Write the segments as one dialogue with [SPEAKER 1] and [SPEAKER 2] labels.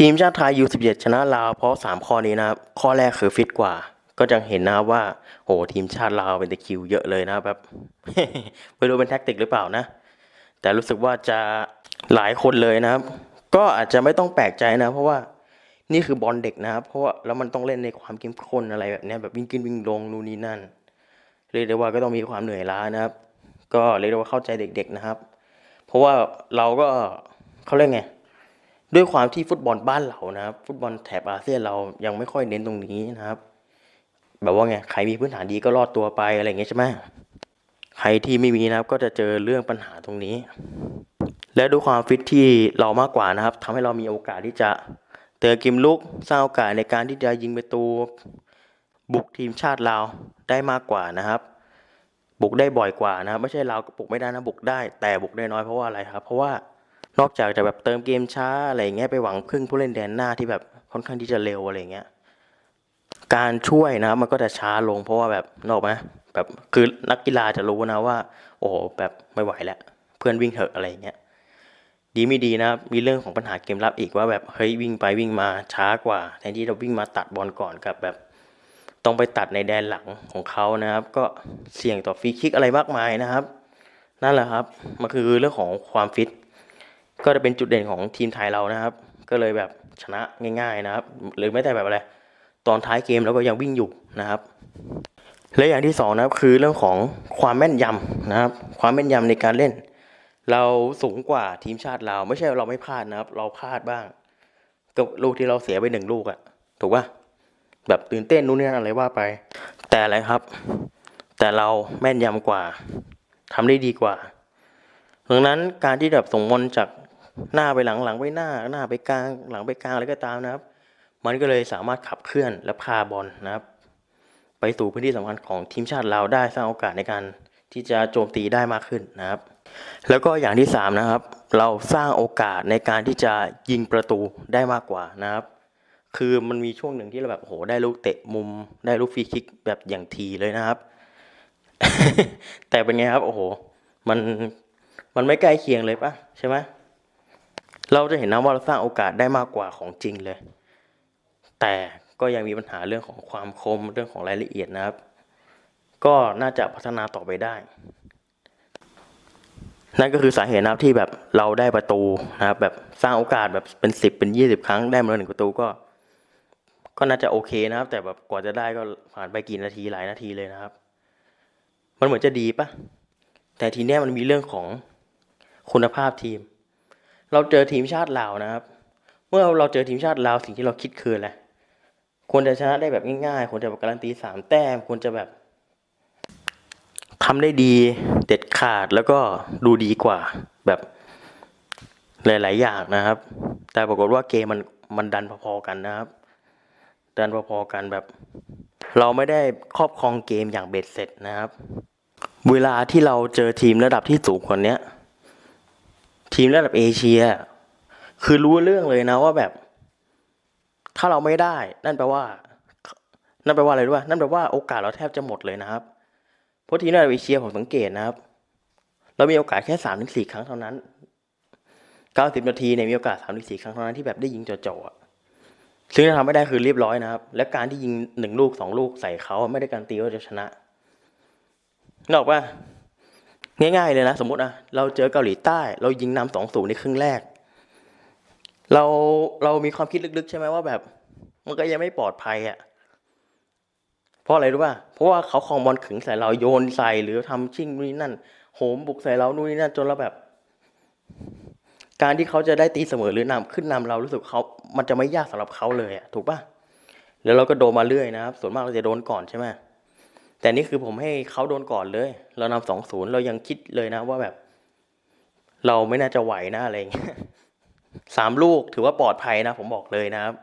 [SPEAKER 1] ทีมชาติไทย U17 ชนะลาวเพราะ 3 ข้อนี้นะครับ ข้อแรกคือฟิตกว่า ก็จะเห็นนะครับว่าโอ้ทีมชาติลาวเป็นตะคิวเยอะเลยนะแบบไม่รู้เป็นแท็กติกหรือเปล่านะ แต่รู้สึกว่าจะหลายคนเลยนะครับ ก็อาจจะไม่ต้องแปลกใจนะ เพราะว่านี่คือบอลเด็กนะครับ เพราะว่าแล้วมันต้องเล่นในความเข้มข้นอะไรแบบนี้แบบวิ่งขึ้นวิ่งลงนู่นนี่นั่นเรียกได้ว่าก็ต้องมีความเหนื่อยล้านะครับ ก็เรียกได้ว่าเข้าใจเด็ก ๆนะครับ เพราะว่าเราก็เขาเรียกไง ด้วยความที่ฟุตบอลบ้านเรานะครับ ฟุตบอลแถบอาเซียนเรายังไม่ค่อยเน้นตรงนี้นะครับ แบบว่าไงใครมีพื้นฐานดีก็รอดตัวไปอะไรอย่างเงี้ยใช่ไหมใครที่ไม่มีนะครับก็จะเจอเรื่องปัญหาตรงนี้ และด้วยความฟิตที่เรามากกว่านะครับทำให้เรามีโอกาสที่จะเตะกิมลุกสร้างโอกาสในการที่จะยิงประตูบุกทีมชาติเราได้มากกว่านะครับ บุกได้บ่อยกว่านะครับ ไม่ใช่เราบุกไม่ได้นะบุกได้ แต่บุกได้น้อยเพราะว่าอะไรครับ เพราะว่า นอกจากจะแบบเติมเกมช้าอะไรเงี้ยไปหวังพึ่งผู้เล่นแดนหน้าที่แบบค่อนข้างที่จะเร็วอะไรเงี้ยการช่วยนะครับมันก็จะช้าลงเพราะว่าแบบนอกไหมแบบคือนักกีฬาจะรู้นะว่า โอ้แบบไม่ไหวแล้วเพื่อนวิ่งเถอะอะไรเงี้ยดีไม่ดีนะครับมีเรื่องของปัญหาเกมรับอีกว่าแบบเฮ้ยวิ่งไปวิ่งมาช้ากว่าแทนที่เราวิ่งมาตัดบอลก่อนกับแบบ ต้องไปตัดในแดนหลังของเขานะครับ ก็เสี่ยงต่อฟรีคิกอะไรมากมายนะครับ นั่นแหละครับมันคือเรื่องของความฟิต ก็จะเป็นจุดเด่นของทีมไทยเรานะครับ ก็เลยแบบชนะง่าย ๆนะครับ หรือไม่แต่แบบอะไร ตอนท้ายเกมเราก็ยังวิ่งอยู่นะครับ และอย่างที่สองนะครับคือเรื่องของความแม่นยำนะครับ ความแม่นยำในการเล่น เราสูงกว่าทีมชาติเราไม่ใช่เราไม่พลาดนะครับ เราพลาดบ้างกับลูกที่เราเสียไปหนึ่งลูกอะถูกป่ะแบบตื่นเต้นนู่นนี่นั่นอะไรว่าไป แต่อะไรครับ แต่เราแม่นยำกว่าทำได้ดีกว่าดังนั้นการที่แบบส่งบอลจาก หน้าไปหลังหลังไปหน้า หน้าไปกลาง หลังไปกลางอะไรก็ตามนะครับ มันก็เลยสามารถขับเคลื่อนและพาบอลนะครับ ไปสู่พื้นที่สำคัญของทีมชาติเราได้สร้างโอกาสในการที่จะโจมตีได้มากขึ้นนะครับ แล้วก็อย่างที่สามนะครับ เราสร้างโอกาสในการที่จะยิงประตูได้มากกว่านะครับ คือมันมีช่วงหนึ่งที่เราแบบโหได้ลูกเตะมุม ได้ลูกฟรีคิกแบบอย่างทีเลยนะครับ แต่เป็นไงครับโอ้โหมันมันไม่ใกล้เคียงเลยปะใช่ไหม เราจะเห็นนะว่าเราสร้างโอกาสได้มากกว่าของจริงเลย แต่ก็ยังมีปัญหาเรื่องของความคมเรื่องของรายละเอียดนะครับ ก็น่าจะพัฒนาต่อไปได้ นั่นก็คือสาเหตุนะครับที่แบบเราได้ประตูนะครับ แบบสร้างโอกาสแบบเป็นสิบเป็นยี่สิบครั้งได้มาหนึ่งประตูก็ ก็น่าจะโอเคนะครับ แต่แบบกว่าจะได้ก็ผ่านไปกี่นาทีหลายนาทีเลยนะครับ มันเหมือนจะดีปะแต่ทีเนี้ยมันมีเรื่องของคุณภาพทีม เราเจอทีมชาติลาวนะครับ เมื่อเราเจอทีมชาติลาวสิ่งที่เราคิดคืออะไรควรจะชนะได้แบบง่ายๆควรจะการันตีสามแต้มควรจะแบบทำได้ดีเด็ดขาดแล้วก็ดูดีกว่าแบบหลาย ๆ อย่างนะครับ แต่ปรากฏว่าเกมมันมันดันพอๆกันนะครับ ดันพอๆกันแบบ เราไม่ได้ครอบครองเกมอย่างเบ็ดเสร็จนะครับ เวลาที่เราเจอทีมระดับที่สูงกว่าเนี้ย ทีมระดับเอเชีย คือรู้เรื่องเลยนะว่าแบบ ถ้าเราไม่ได้ นั่นแปลว่า นั่นแปลว่าอะไรรู้ป่ะนั่นแปลว่าโอกาสเราแทบจะหมดเลยนะครับ เพราะทีมระดับเอเชียผมสังเกตนะครับ เรามีโอกาสแค่สามถึงสี่ครั้งเท่านั้นเก้าสิบนาทีเนี่ยมีโอกาสสามถึงสี่ครั้งเท่านั้นที่แบบได้ยิงจ่อๆอะซึ่งถ้าทำไม่ได้คือเรียบร้อยนะครับ และการที่ยิงหนึ่งลูกสองลูกใส่เขาไม่ได้การตีว่าจะชนะนกออกป่ะ ง่ายๆเลยนะ สมมติอะเราเจอเกาหลีใต้ เรายิงนำสองศูนย์ในครึ่งแรก เราเรามีความคิดลึกๆ ใช่ไหมว่าแบบ มันก็ยังไม่ปลอดภัยอะเพราะอะไรรู้ป่ะเพราะว่าเขาคลองบอลขึงใส่เราโยนใส่หรือทำชิ่งนู่นนี่นั่นโหมบุกใส่เรานู่นนี่นั่นจนเราแบบ การที่เขาจะได้ตีเสมอหรือนำขึ้นนำเรารู้สึกเขามันจะไม่ยากสำหรับเขาเลยอะถูกป่ะแล้วเราก็โดนมาเรื่อยนะครับ ส่วนมากเราจะโดนก่อนใช่ไหม แต่นี่คือผมให้เขาโดนก่อนเลย เรานำสองศูนย์เรายังคิดเลยนะว่าแบบ เราไม่น่าจะไหวนะอะไรอย่างเงี้ยสามลูกถือว่าปลอดภัยนะ ผมบอกเลยนะครับ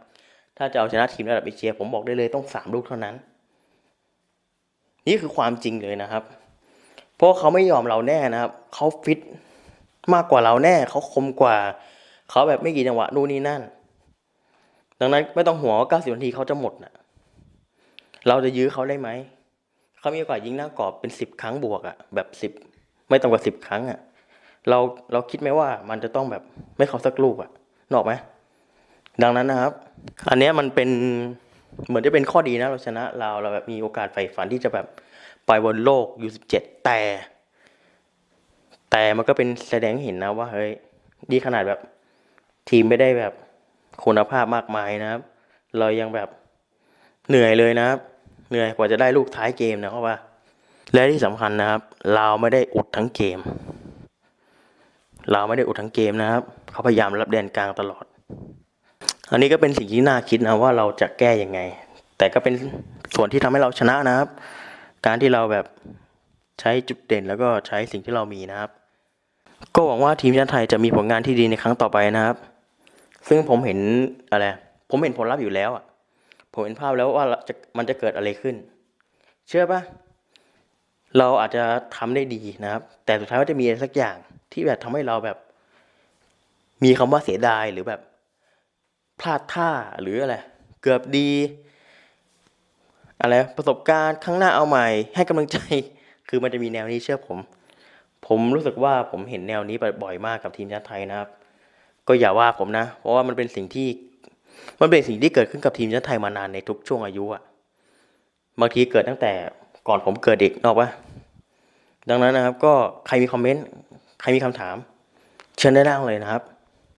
[SPEAKER 1] ถ้าจะเอาชนะทีมระดับเอเชีย ผมบอกได้เลยต้องสามลูกเท่านั้น นี่คือความจริงเลยนะครับ เพราะเขาไม่ยอมเราแน่นะครับ เขาฟิตมากกว่าเราแน่ เขาคมกว่า เขาแบบไม่กี่จังหวะนู่นนี่นั่น ดังนั้นไม่ต้องห่วว่าเก้าสิบนาทีเขาจะหมดนะเราจะยื้อเขาได้ไหม เขามีโอกาสยิงหน้ากรอบเป็นสิบครั้งบวกอะแบบสิบไม่ต่ำกว่าสิบครั้งอะเราเราคิดไหมว่ามันจะต้องแบบไม่เขาสักลูกอะนกออกไหมดังนั้นนะครับ อันเนี้ยมันเป็นเหมือนจะเป็นข้อดีนะ เราชนะเราเราแบบมีโอกาสใฝ่ฝันที่จะแบบไปบนโลกยูสิบเจ็ดแต่ แต่มันก็เป็นแสดงให้เห็นนะว่าเฮ้ยดีขนาดแบบทีมไม่ได้แบบคุณภาพมากมายนะครับ เรายังแบบเหนื่อยเลยนะครับ เหนื่อยกว่าจะได้ลูกท้ายเกมนะครับว่า และที่สำคัญนะครับ เราไม่ได้อุดทั้งเกม เราไม่ได้อุดทั้งเกมนะครับ เขาพยายามรับแดนกลางตลอด อันนี้ก็เป็นสิ่งที่น่าคิดนะว่าเราจะแก้ยังไง แต่ก็เป็นส่วนที่ทำให้เราชนะนะครับ การที่เราแบบใช้จุดเด่นแล้วก็ใช้สิ่งที่เรามีนะครับ ก็หวังว่าทีมชาติไทยจะมีผลงานที่ดีในครั้งต่อไปนะครับ ซึ่งผมเห็นอะไร ผมเห็นผลลัพธ์อยู่แล้วอะ ผมเห็นภาพแล้วว่าจะมันจะเกิดอะไรขึ้น เชื่อปะเราอาจจะทำได้ดีนะครับ แต่สุดท้ายว่าจะมีอะไรสักอย่างที่แบบทำให้เราแบบ มีคำว่าเสียดายหรือแบบพลาดท่าหรืออะไรเกือบดี อะไรประสบการณ์ครั้งหน้าเอาใหม่ ให้กำลังใจ คือมันจะมีแนวนี้เชื่อผม ผมรู้สึกว่าผมเห็นแนวนี้บ่อยมากกับทีมชาติไทยนะครับ ก็อย่าว่าผมนะ เพราะว่ามันเป็นสิ่งที่ มันเป็นสิ่งที่เกิดขึ้นกับทีมชาติไทยมานานในทุกช่วงอายุอะบางทีเกิดตั้งแต่ก่อนผมเกิดเด็กนอกว่าดังนั้นนะครับ ก็ใครมีคอมเมนต์ใครมีคำถาม เชิญได้ล่างเลยนะครับ